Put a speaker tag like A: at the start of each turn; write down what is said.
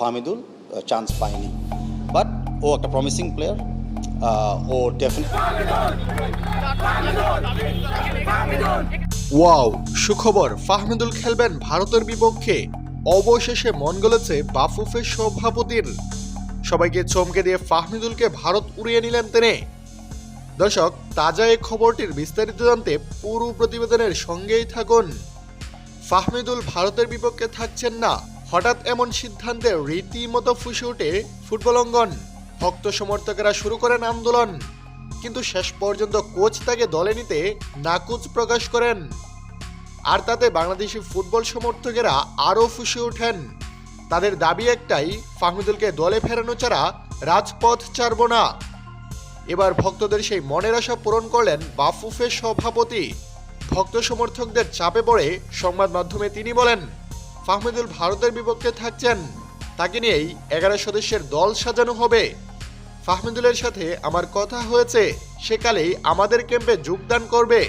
A: Fahmidul chance পায়নি but ও একটা প্রমিসিং প্লেয়ার ও
B: ওয়াও সুখবর, ফাহমিদুল খেলবেন ভারতের বিপক্ষে। অবশেষে মন গলেছে বাফুফের সভাপতির। সবাইকে চমকে দিয়ে ফাহমিদুলকে ভারত উড়িয়ে নিলেন তিনি। দর্শক, তাজা এই খবরটির বিস্তারিত জানতে পুরো প্রতিবেদনের সঙ্গেই থাকুন। ফাহমিদুল ভারতের বিপক্ষে থাকছেন না। হঠাৎ এমন সিদ্ধান্তে রীতিমতো ফুসে ওঠে ফুটবল অঙ্গন। ভক্ত সমর্থকেরা শুরু করেন আন্দোলন, কিন্তু শেষ পর্যন্ত কোচ তাকে দলে নিতে নাকুচ প্রকাশ করেন। আর তাতে বাংলাদেশি ফুটবল সমর্থকেরা আরও ফুসে ওঠেন। তাদের দাবি একটাই, ফাহমিদুলকে দলে ফেরানো ছাড়া রাজপথ ছাড়ব না। এবার ভক্তদের সেই মনের আশা পূরণ করলেন বাফুফের সভাপতি। ভক্ত সমর্থকদের চাপে পড়ে সংবাদ মাধ্যমে তিনি বলেন ফাহমিদুল ভারতের বিপক্ষে থাকছেন। তাকে নিয়েই এগারো সদস্যের দল সাজানো হবে। ফাহমিদুলের সাথে আমার কথা হয়েছে সেকালেই আমাদের ক্যাম্পে যোগদান করবে।